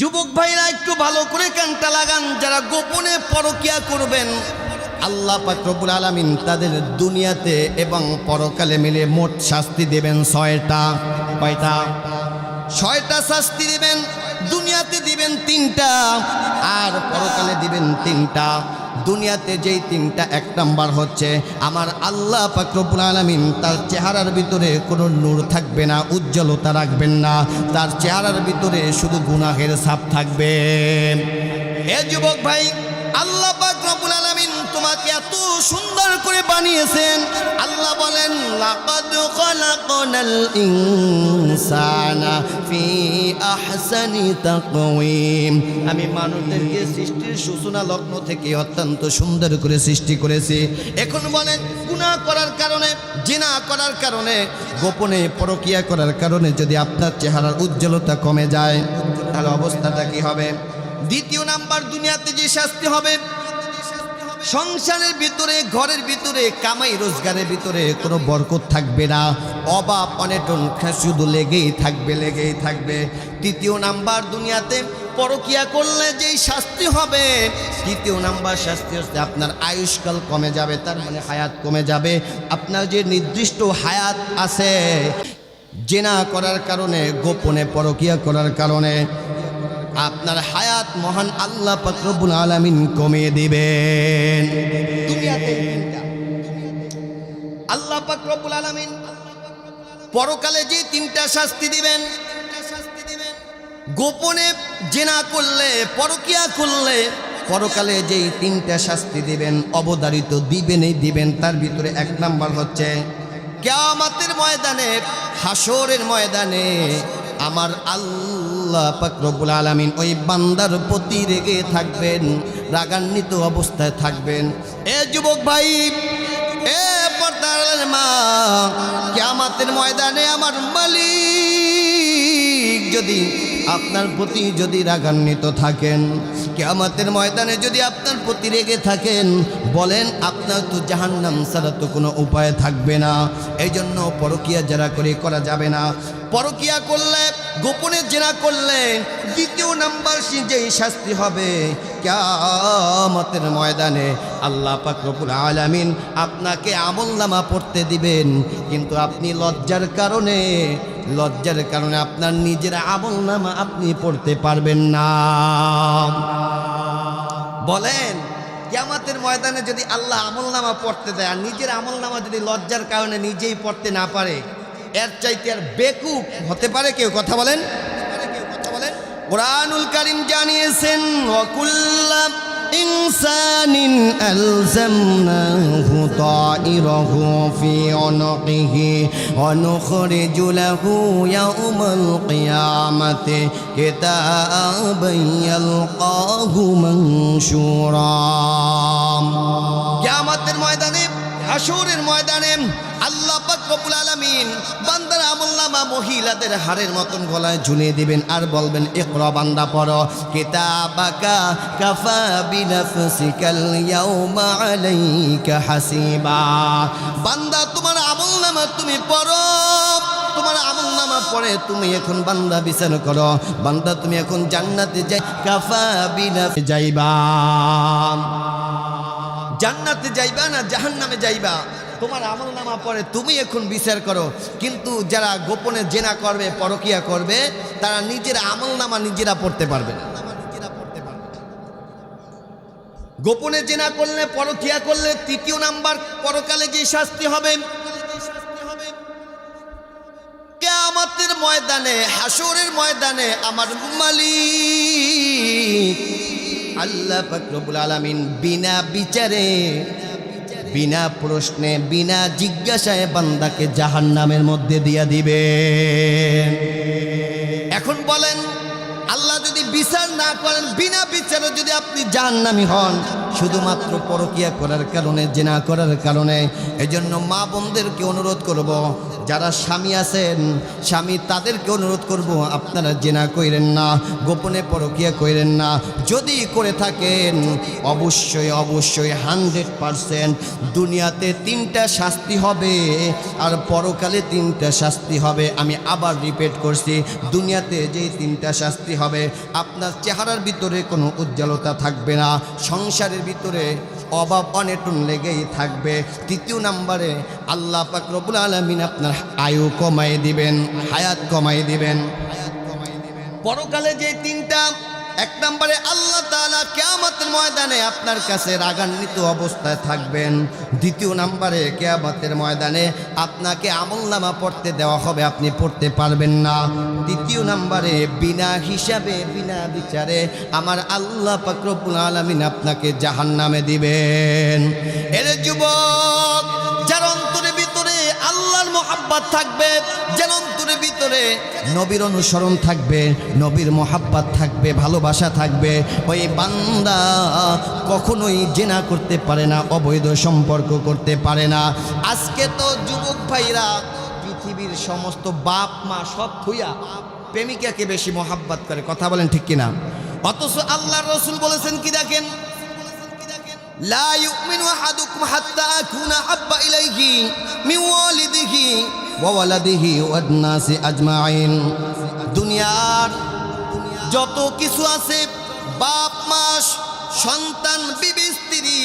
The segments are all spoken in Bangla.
যুবক ভাইরা, একটু ভালো করে কানটা লাগান, যারা গোপনে পরকিয়া করবেন, আল্লাহ পাকরবুল আলমিন তাদের দুনিয়াতে এবং পরকালে মিলে মোট শাস্তি দেবেন ছয়টা। কয়টা? ছয়টা শাস্তি দেবেন, দুনিয়াতে দিবেন তিনটা, আর পরকালে দিবেন তিনটা। দুনিয়াতে যেই তিনটা, এক নাম্বার হচ্ছে আমার আল্লাহ পাকরবুল আলমিন তার চেহারার ভিতরে কোনো নূর থাকবে না, উজ্জ্বলতা রাখবেন না। তার চেহারার ভিতরে শুধু গুনাহের ছাপ থাকবে। এ যুবক ভাই, আল্লাহ পাক আলমিন তোমাকে এত সুন্দর বানিয়েছেন। আল্লাহ বলেন আমি মানুষদেরকে সৃষ্টির সূচনা লগ্ন থেকে অত্যন্ত সুন্দর করে সৃষ্টি করেছি। এখন বলেন, গুনাহ করার কারণে, জিনা করার কারণে, গোপনে পরকিয়া করার কারণে যদি আপনার চেহারার উজ্জ্বলতা কমে যায়, তাহলে অবস্থাটা কি হবে? দ্বিতীয় নাম্বার, দুনিয়াতে যে শাস্তি হবে সংসারের ভিতরে, ঘরের ভিতরে, কামাই রোজগারের ভিতরে কোনো বরকত থাকবে না। অভাব অনেটন শুধু লেগেই থাকবে লেগেই থাকবে। তৃতীয় নাম্বার দুনিয়াতে পরকিয়া করলে যেই শাস্তি হবে, তৃতীয় নাম্বার শাস্তি হচ্ছে আপনার আয়ুষ্কাল কমে যাবে, তার মানে হায়াত কমে যাবে। আপনার যে নির্দিষ্ট হায়াত আছে, জেনা করার কারণে, গোপনে পরকিয়া করার কারণে আপনার হায়াত মহান আল্লাহ পাকরবুল আলামিন কমিয়ে দিবেন। আল্লাহ পাকরবুল আলামিন পরকালে যে তিনটা শাস্তি দিবেন, গোপনে জেনা করলে, পরকিয়া করলে পরকালে যেই তিনটা শাস্তি দিবেন অবদারিত দিবেনই দিবেন, তার ভিতরে এক নাম্বার হচ্ছে, কেয়ামাতের ময়দানে হাসরের ময়দানে আমার আল্লাহ পাকরবুল আলামিন ওই বান্দার প্রতি রেগে থাকবেন, রাগান্বিত অবস্থায় থাকবেন। এ যুবক ভাই, এ পর্দার মা, কেয়ামাতের ময়দানে আমার মালিক যদি আপনার প্রতি যদি রাগান্বিত থাকেন, কেয়ামাতের ময়দানে যদি আপনার প্রতি রেগে থাকেন, বলেন আপনার তো জাহান্নাম ছাড়া তো কোনো উপায় থাকবে না। এই জন্য পরকিয়া যারা করে করা যাবে না। পরকিয়া করলে, গোপনে জেনা করলে, দ্বিতীয় নাম্বার যেই শাস্তি হবে। কেয়ামতের ময়দানে আল্লাহ পাকরবুল আলামিন আপনাকে আমল নামা পড়তে দিবেন। কিন্তু আপনি লজ্জার কারণে লজ্জার কারণে আপনার নিজের আমল নামা আপনি পড়তে পারবেন না। বলেন, কেয়ামতের ময়দানে যদি আল্লাহ আমল নামা পড়তে দেয়, আর নিজের আমল নামা যদি লজ্জার কারণে নিজেই পড়তে না পারে এর চাইতে আর বেকুব হতে পারে কেউ কথা বলেন? কোরআনুল কারিম জানিয়েছেন ওয়াকুল্লাম ইনসানিন আলজামনাহু তাইরাহু ফি উনকিহি ওয়া নুখরিজু লাহু ইয়াউমাল কিয়ামাতি কিতাবান ইয়ালকাহু মানশুরা। কিয়ামতের ময়দানে হাসুরের ময়দানে আল্লাহ রব্বুল আলামিন বান্দার আমলনামা মহিলাদের হাড়ের মতন গলায় ঝুলিয়ে দিবেন আর বলবেন, ইকরা বান্দা, পড়ো। কিতাবাকা কাফা বিনাফসিকাল ইয়াউমা আলাইকা হাসিবা। বান্দা, তোমার আমলনামা তুমি পড়ো। তোমার আমল পড়ে তুমি এখন বান্দা বিচার করো। বান্দা, তুমি এখন জান্নাতে যাই, কাফা বিনা যাইবা। জান্নাতে যাইবা না জাহান্নামে যাইবা? তোমার আমল নামা পরে তুমি এখন বিচার করো। কিন্তু যারা গোপনে জেনা করবে, পরকিয়া করবে, তারা নিজের আমল নামা নিজেরা পড়তে পারবে না। গোপনে জেনা করলে, পরকিয়া করলে তৃতীয় নাম্বার পরকালে যে শাস্তি হবে। কেয়ামতের ময়দানে হাসরের ময়দানে আমার মালিক আল্লাহ ফাকরবুল আলামিন বিনা বিচারে, বিনা প্রশ্নে, বিনা জিজ্ঞাসায় বান্দাকে জাহান নামের মধ্যে দিয়া দিবে এখন বলেন, আল্লাহ যদি বিচার না করেন, বিনা বিচারে যদি আপনি জাহান্নামি হন, শুধুমাত্র পরকিয়া করার কারণে, জেনা করার কারণে, এজন্য মা বোনদেরকে অনুরোধ করব যারা স্বামী আছেন, স্বামী তাদেরকে অনুরোধ করব, আপনারা জেনা কইরেন না, গোপনে পরকিয়া কইরেন না। যদি করে থাকেন, অবশ্যই অবশ্যই হান্ড্রেড পারসেন্ট দুনিয়াতে তিনটা শাস্তি হবে আর পরকালে তিনটা শাস্তি হবে। আমি আবার রিপিট করছি, দুনিয়াতে যেই তিনটা শাস্তি হবে, আপনার চেহারার ভিতরে কোনো উজ্জ্বলতা থাকবে না, সংসারের ভিতরে অভাব অনেটুন লেগেই থাকবে। তৃতীয় নাম্বারে আল্লাহ পাকরবুল আলমিন আপনার আয়ু কমাই দিবেন, হায়াত কমাই দিবেন। পরকালে যে তিনটা এক নম্বরে আল্লাহ তাআলা কেয়ামতের ময়দানে আপনার কাছে রাগান্বিত অবস্থায় থাকবেন। দ্বিতীয় নম্বরে কেয়ামতের ময়দানে আপনাকে আমলনামা পড়তে দেওয়া হবে, আপনি পড়তে পারবেন না। তৃতীয় নম্বরে বিনা হিসাবে, বিনা বিচারে আমার আল্লাহ পাকরবুল আলমিন আপনাকে জাহান নামে দিবেন। এর যুবক আল্লাহর মোহাব্বত থাকবে, যেন অন্তরের ভিতরে নবীর অনুসরণ থাকবে, নবীর মোহাব্বত থাকবে, ভালোবাসা থাকবে। ওই বান্দা কখনোই জেনা করতে পারে না, অবৈধ সম্পর্ক করতে পারে না। আজকে তো যুবক ভাইরা, পৃথিবীর সমস্ত বাপ মা সব থুইয়া প্রেমিকাকে বেশি মোহাব্বত করে। কথা বলেন ঠিক কিনা? অথচ আল্লাহর রসুল বলেছেন কি দেখেন? لا يؤمن أحدكم حتى أكون أحب إليه من والده وولده والناس أجمعين দুনিয়ার যত কিছু আছে বাপ মাস সন্তান বিবি স্ত্রী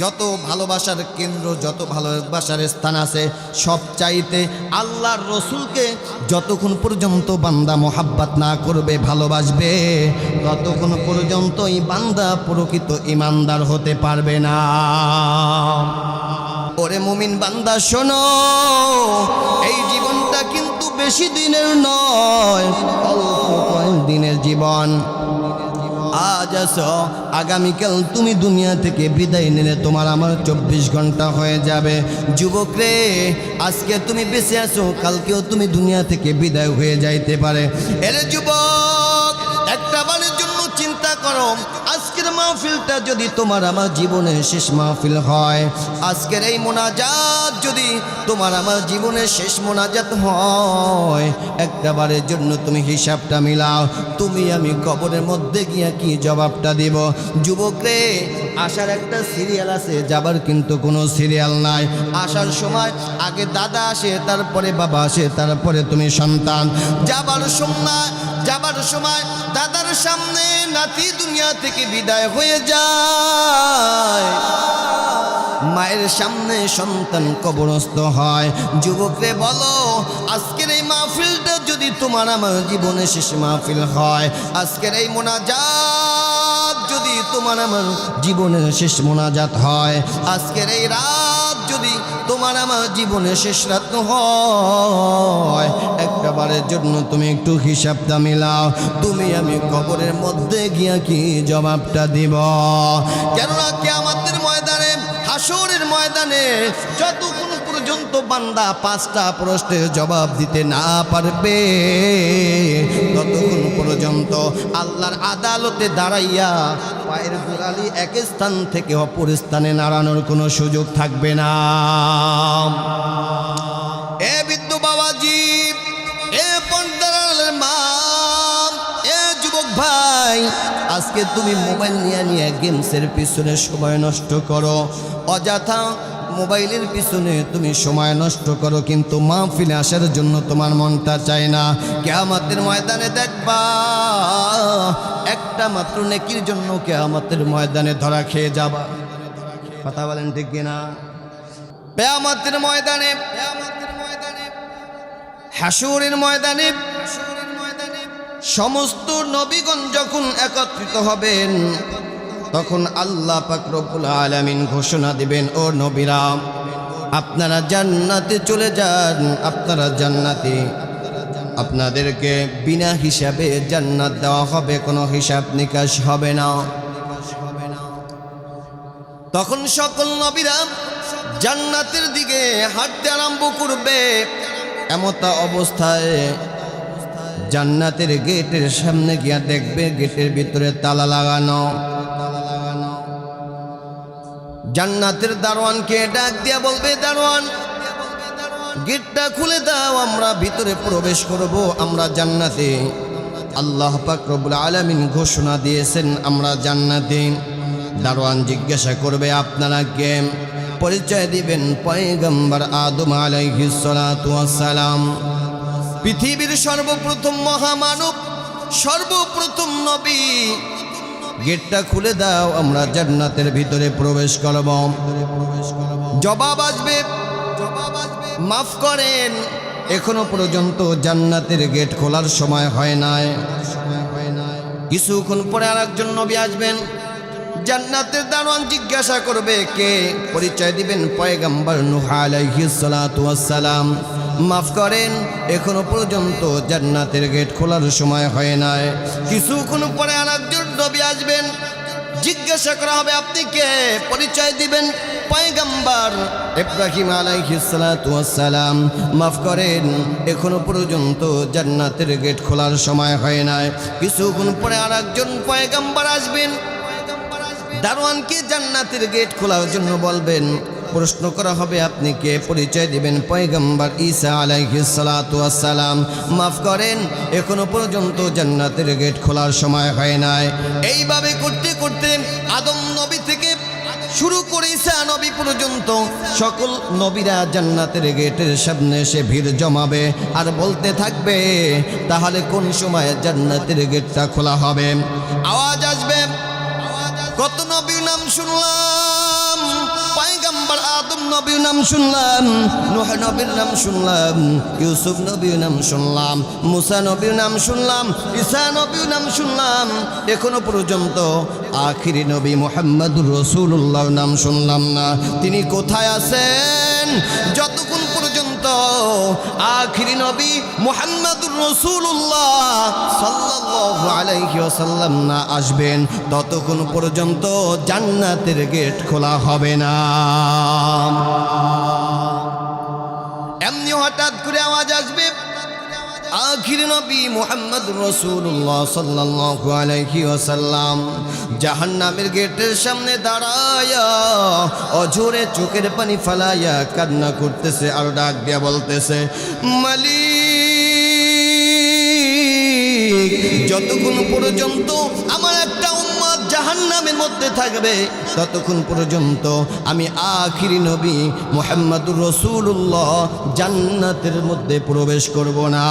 যত ভালোবাসার কেন্দ্র, যত ভালোবাসার স্থান আছে, সব চাইতে আল্লাহর রসুলকে যতক্ষণ পর্যন্ত বান্দা মোহাব্বাত না করবে, ভালোবাসবে, ততক্ষণ পর্যন্ত এই বান্দা প্রকৃত ইমানদার হতে পারবে না। ওরে মুমিন বান্দা, শোনো, এই জীবনটা কিন্তু বেশি দিনের নয়, অল্প কয়েক দিনের জীবন। আজ আসো আগামীকাল তুমি দুনিয়া থেকে বিদায় নিলে তোমার আমার চব্বিশ ঘণ্টা হয়ে যাবে। যুবক রে আজকে তুমি বেঁচে আসো কালকেও তুমি দুনিয়া থেকে বিদায় হয়ে যাইতে পারে। এর যুবক, একটা বারের জন্য চিন্তা করো, আজকের মাহফিলটা যদি তোমার আমার জীবনের শেষ মাহফিল হয়, আজকের এই মোনাজাত যদি তোমার আমার জীবনের শেষ মোনাজাত হয় একটা বারের জন্য তুমি হিসাবটা মিলাও। তুমি আমি কবরের মধ্যে গিয়া কি জবাবটা দিব? যুবক রে আসার একটা সিরিয়াল আছে, যাবার কিন্তু কোনো সিরিয়াল নাই। আসার সময় আগে দাদা আসে, তারপরে বাবা আসে, তারপরে তুমি সন্তান। যাবার সময় যাবার সময় দাদার সামনে নাতি দুনিয়া থেকে বিদায় হয়ে যায়। মায়ের সামনে সন্তান কবরস্থ হয়। যুবকরে বলো, আজকের এই মাহফিলটা যদি তোমার আমার জীবনে শেষ মাহফিল হয়, আজকের এই মোনাজাত যদি তোমার আমার জীবনের শেষ মোনাজাত হয়, আজকের এই রাত যদি তোমার আমার জীবনে শেষ রাত হয়, একটা বারের জন্য তুমি একটু হিসাবটা মিলাও। তুমি আমি কবরের মধ্যে গিয়া কি জবাবটা দিব? কেননা কে আমাদের হাসরের ময়দানে যতক্ষণ পর্যন্ত বান্দা পাঁচটা প্রশ্নের জবাব দিতে না পারবে, ততক্ষণ পর্যন্ত আল্লাহর আদালতে দাঁড়াইয়া পায়ের গোড়ালি এক স্থান থেকে অপর স্থানে নাড়ানোর কোনো সুযোগ থাকবে না। এ বিদ্যু বাবাজি, এ পর্দার মা, এ যুবক ভাই আজকে তুমি মোবাইল নিয়ে নিয়ে গেমসের পিছনে সময় নষ্ট করো। অযথা মোবাইলের পিছনে তুমি সময় নষ্ট করো, কিন্তু মা মাহফিলে আসার জন্য তোমার মনটা চায় না। কেয়ামতের ময়দানে দেখবা, একটা মাত্র নেকির জন্য কেয়ামতের ময়দানে ধরা খেয়ে যাবা। কথা বলেন ঠিক কিনা? কেয়ামতের ময়দানে, হাসুরের ময়দানে সমস্ত নবীগণ যখন একত্রিত হবেন, তখন আল্লাহ পাকরবুল আলামিন ঘোষণা দিবেন, ও নবীরা, আপনারা জান্নাতে চলে যান, আপনারা জান্নাতে, আপনাদেরকে বিনা হিসাবে জান্নাত দেওয়া হবে, কোনো হিসাব নিকাশ হবে না। তখন সকল নবীরা জান্নাতের দিকে হাঁটতে আরম্ভ করবে, এমতা অবস্থায় জান্নাতের গেটের সামনে গিয়া দেখবে গেটের ভিতরে তালা লাগানো। জান্নাতের দারোয়ানকে ডাক দিয়া বলবে, দারোয়ান, গেটটা খুলে দাও, আমরা ভিতরে প্রবেশ করব, আমরা জান্নাতে। আল্লাহ রব্বুল আলামিন ঘোষণা দিয়েছেন, আমরা জান্নাতে। দারোয়ান জিজ্ঞাসা করবে, আপনারা কে? পরিচয় দিবেন পয়গম্বর আদম আলাইহিস সালাম। পৃথিবীর সর্বপ্রথম মহামানব, সর্বপ্রথম নবী। গেটটা খুলে দাও, আমরা জান্নাতের ভিতরে প্রবেশ করব। জবাব আসবে মাফ করেন, এখনও পর্যন্ত জান্নাতের গেট খোলার সময় হয় নাই। কিছুক্ষণ পরে আর একজন নবী আসবেন। জান্নাতের দারোয়ান জিজ্ঞাসা করবে, কে? পরিচয় দিবেন পয়গাম্বর নুহা আলাইহিস সালাম। মাফ করেন, এখনও পর্যন্ত জান্নাতের গেট খোলার সময় হয় নাই। কিছুক্ষণ পরে আর একজন নবী আসবেন। জিজ্ঞাসা করা হবে, আপনি কে? পরিচয় দিবেন পয়গাম্বার ইব্রাহিম আলাইহিস সালাতু ওয়াস সালাম। মাফ করেন, এখনও পর্যন্ত জান্নাতের গেট খোলার সময় হয় নাই। কিছুক্ষণ পরে আর একজন পয়গাম্বার আসবেন। দারোয়ানকে জান্নাতের গেট খোলার জন্য বলবেন প্রশ্ন করা হবে, আপনি কে? পরিচয় দিবেন পয়গম্বর ঈসা আলাইহিস সালাতু ওয়াস সালাম মাফ করেন, এখনও পর্যন্ত জান্নাতের গেট খোলার সময় হয় নাই। এইভাবে করতে করতে আদম নবী থেকে শুরু করে ঈসা নবী পর্যন্ত সকল নবীরা জান্নাতের গেটের সামনে এসে ভিড় জমাবে আর বলতে থাকবে, তাহলে কোন সময় জান্নাতের গেটটা খোলা হবে? আওয়াজ আসবে। কত নবীর নাম শুনলাম। নবীর নাম শুনলাম, নোহ নবীর নাম শুনলাম, ইউসুফ নবীর নাম শুনলাম, মুসা নবীর নাম শুনলাম, ঈসা নবীর নাম শুনলাম, এখনও পর্যন্ত আখিরি নবী মোহাম্মদুর রসুল্লাহর নাম শুনলাম না। তিনি কোথায় আছেন? যতক্ষণ পর্যন্ত আখিরি নবী মোহাম্মদুর রসুল্লাহ সাল্লাহ আলাইহি আসাল্লাম না আসবেন, ততক্ষণ পর্যন্ত জান্নাতের গেট খোলা হবে না। আখির নবী মোহাম্মদ রসুল্লাহ সাল্লাল্লাহু আলাইহি ওয়াসাল্লাম জাহান্নামের গেটের সামনে দাঁড়ায়া অঝোরে চোখের পানি ফালাইয়া কান্না করতেছে আর ডাক দিয়া বলতেছে, মালিক, যতক্ষণ পর্যন্ত আমার একটা উম্মত জাহান্নামের মধ্যে থাকবে ততক্ষণ পর্যন্ত আমি আখিরি নবী মোহাম্মদুর রসুল্লাহ জান্নাতের মধ্যে প্রবেশ করব না।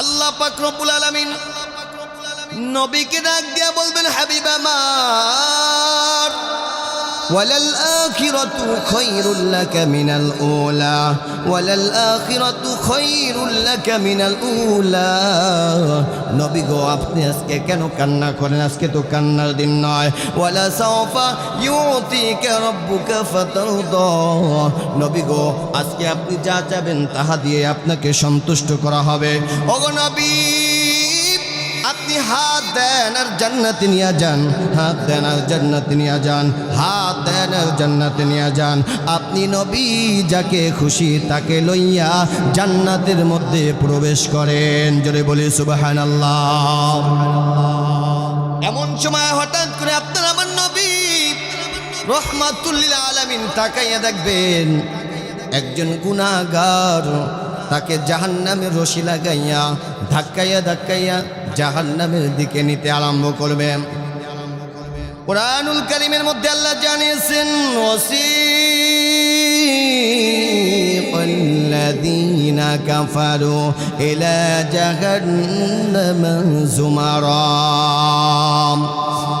আল্লাহ পাকরবুল আলমিন নবীকে ডাক দিয়া বলবেন, হাবিব وللآخرة خير لك من الأولى وللآخرة خير لك من الأولى নবী গো আপনি আজকে কেন কান্না করেন আজকে তো কান্নার দিন নয় ওয়ালা সাওফা ইউতিকা রাব্বুকা ফাতারদা নবী গো আজকে আপনি যা চাবেন তাহা দিয়ে আপনাকে সন্তুষ্ট করা হবে ওগো নবী আপনি হাত দেন আর জান্নাতে নিয়ে যান। হাত দেন আর জান্নাতে নিয়ে যান। হাত দেন আর জান্নাতে নিয়ে যান। আপনি নবী যাকে খুশি তাকে লইয়া জান্নাতের মধ্যে প্রবেশ করেন। জোরে বলি সুবাহান এমন সময় হঠাৎ করে আপনার আমার নবী রহমাতুল্লিল আলামিন তাকাইয়া দেখবেন, একজন গুনাগার তাকে জাহান্নামের রশি লাগাইয়া ধাক্কাইয়া ধাক্কাইয়া জাহান্নামের দিকে নিতে আরম্ভ করবেন কোরআনুল কারিমের মধ্যে আল্লাহ জানিয়েছেন وسيق الذين كفروا إلى جهنم زمرا حتى إذا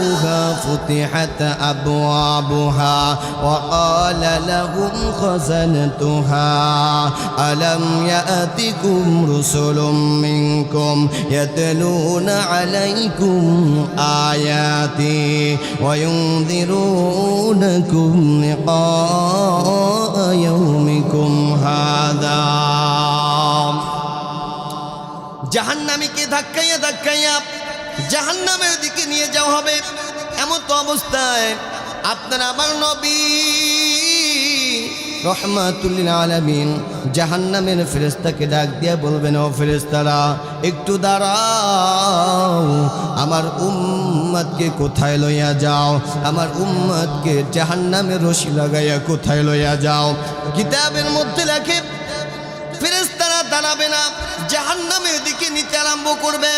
جاءوها فتحت أبوابها وقال لهم خزنتها ألم يأتكم رسل منكم يتلون عليكم آياتي وينذرونكم لقاء يومكم هذا জাহান্নামীকে ধাক্কাইয়া ধাক্কাইয়া জাহান্নামের দিকে নিয়ে যাওয়া হবে। এমন তো অবস্থায় আপনার আমার নবী রহমাতুল্লিন আলামিন জাহান্নামের ফেরেস্তাকে ডাক দিয়ে বলবেন, ও ফেরেস্তারা একটু দাঁড়াও। আমার উম্মাদকে কোথায় লইয়া যাও? আমার উম্মাদকে জাহান্নামের রশি লাগাইয়া কোথায় লইয়া যাও? কিতাবের মধ্যে লেখে ফেরেস্তারা দাঁড়াবে না, জাহান্নামের দিকে নিতে আরম্ভ করবে।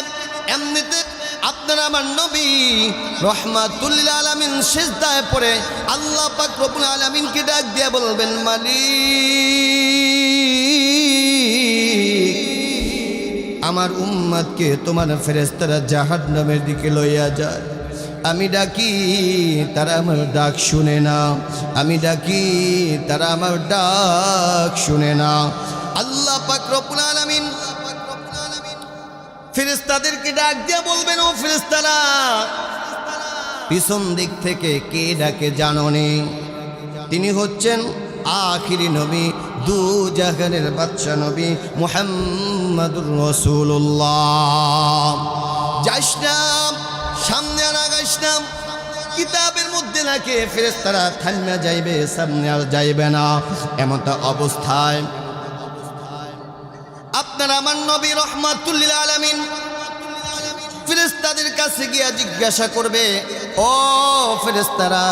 এমনিতে আপনার আমার নবী রহমাতুল্লিল আলমিন শেষদায় পড়ে আল্লাহ পাক রবুল আলমিনকে ডাক দিয়ে বলবেন, মালিক, আমার উম্মাদকে তোমার ফেরেস্তারা জাহান্নামের দিকে লইয়া যায়। আমি ডাকি, তারা আমার ডাক শুনে না। আমি ডাকি, তারা আমার ডাক শুনে না। আল্লাহ পাক রব্বুল আলামিন ফেরেস্তাদেরকে ডাক দিয়ে বলবেন, ও ফেরেস্তারা পিছন দিক থেকে কে ডাকে জাননি? তিনি হচ্ছেন আখিরি নবী, দু জাহানের বাচ্চা নবী মোহাম্মদুর রসুল্লাহ না, সামনে আর আগাইস না, কিতাবের মধ্যে নাকি ফেরেস্তারা থামিয়া যাইবে, সামনে আর যাইবে না। এমনটা অবস্থায় আপনার আমার নবী রহমাতুল্লিল আলামিন ফেরেস্তাদের কাছে গিয়া জিজ্ঞাসা করবে, ও ফেরেস্তারা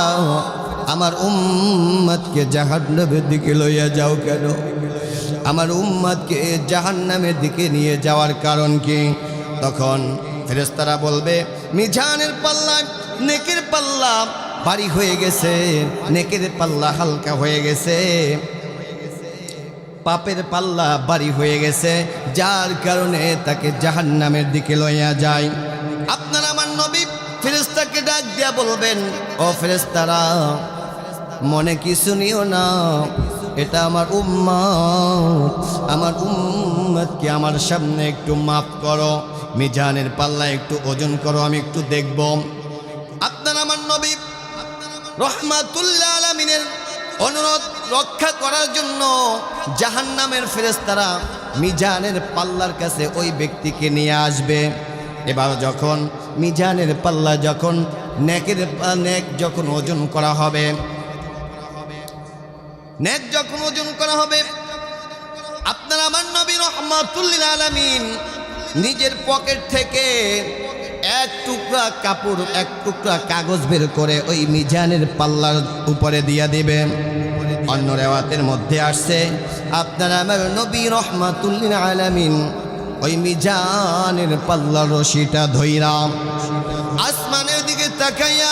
আমার উম্মাদকে জাহান্নামের দিকে লইয়া যাও কেন? আমার উম্মাদকে জাহান্নামের দিকে নিয়ে যাওয়ার কারণ কি? তখন ফেরেস্তারা বলবে, মিজানের পাল্লা, নেকের পাল্লা বাড়ি হয়ে গেছে, নেকের পাল্লা হালকা হয়ে গেছে। পাপের পাল্লা বাড়ি হয়ে গেছে, যার কারণে তাকে জাহান্নামের দিকে লইয়া যায়। আপনার আমার নবী ফেরেস্তাকে ডাক দিয়া বলবেন, ও ফেরেস্তারা মনে কিছু নিও না? এটা আমার উম্মত। আমার উম্মতকে আমার সামনে একটু মাফ করো। মিজানের পাল্লা একটু ওজন করো, আমি একটু দেখব। আপনার আমার নবী রহমাতুল্লাহ আলমিনের অনুরোধ রক্ষা করার জন্য জাহান জাহান্নামের ফেরেস্তারা মিজানের পাল্লার কাছে ওই ব্যক্তিকে নিয়ে আসবে। এবার যখন মিজানের পাল্লা যখন নেকের, নেক যখন ওজন করা হবে, নেক যখন ওজন করা হবে, আপনার আমার নবী আলামিন নিজের পকেট থেকে এক টুকরা কাপড়, এক টুকরা কাগজ বের করে ওই মিজানের পাল্লার উপরে দিয়া দিবে। অন্য রেওয়াতের মধ্যে আসছে, আপনার আমার নবী রহমাতুল্লিল আলামিন ওই মিজানের পাল্লার রশিটা ধইরাম আসমানের দিকে তাকাইয়া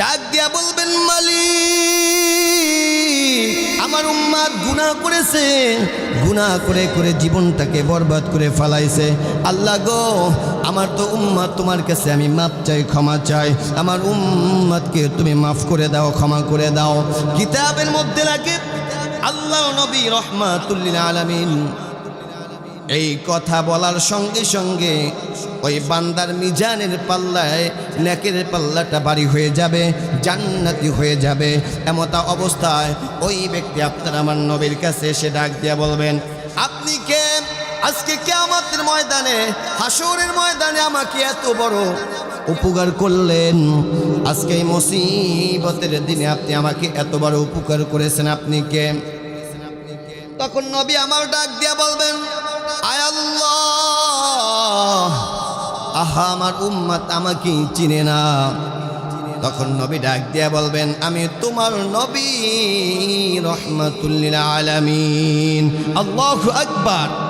ডাক দিয়া বলবেন, মালিক! আমার উম্মাদ গুনাহ করেছে, গুনাহ করে করে জীবনটাকে বরবাদ করে ফালাইছে। আল্লাহ গো, আমার তো উম্মাদ তোমার কাছে আমি মাপ চাই, ক্ষমা চাই। আমার উম্মাদকে তুমি মাফ করে দাও, ক্ষমা করে দাও। কিতাবের মধ্যে লাগে, আল্লাহ নবী রহমাতুল্লিল আলামিন এই কথা বলার সঙ্গে সঙ্গে ওই বান্দার মিজানের পাল্লায়, নেকের পাল্লাটা বাড়ি হয়ে যাবে, জান্নাতি হয়ে যাবে। এমতা অবস্থায় ওই ব্যক্তি আপনার আমার নবীর কাছে এসে ডাক দিয়া বলবেন, আপনি কে? আজকে কেয়ামতের ময়দানে হাসরের ময়দানে আমাকে এত বড় উপকার করলেন। আজকে এই মুসিবতের দিনে আপনি আমাকে এত বড় উপকার করেছেন, আপনি কে? তখন নবী আমার ডাক দিয়া বলবেন আহা, আমার উম্মাত আমাকে চিনে না। তখন নবী ডাক দিয়া বলবেন, আমি তোমার নবী রহমাতুল্লিল আলামিন। আল্লাহ আকবার।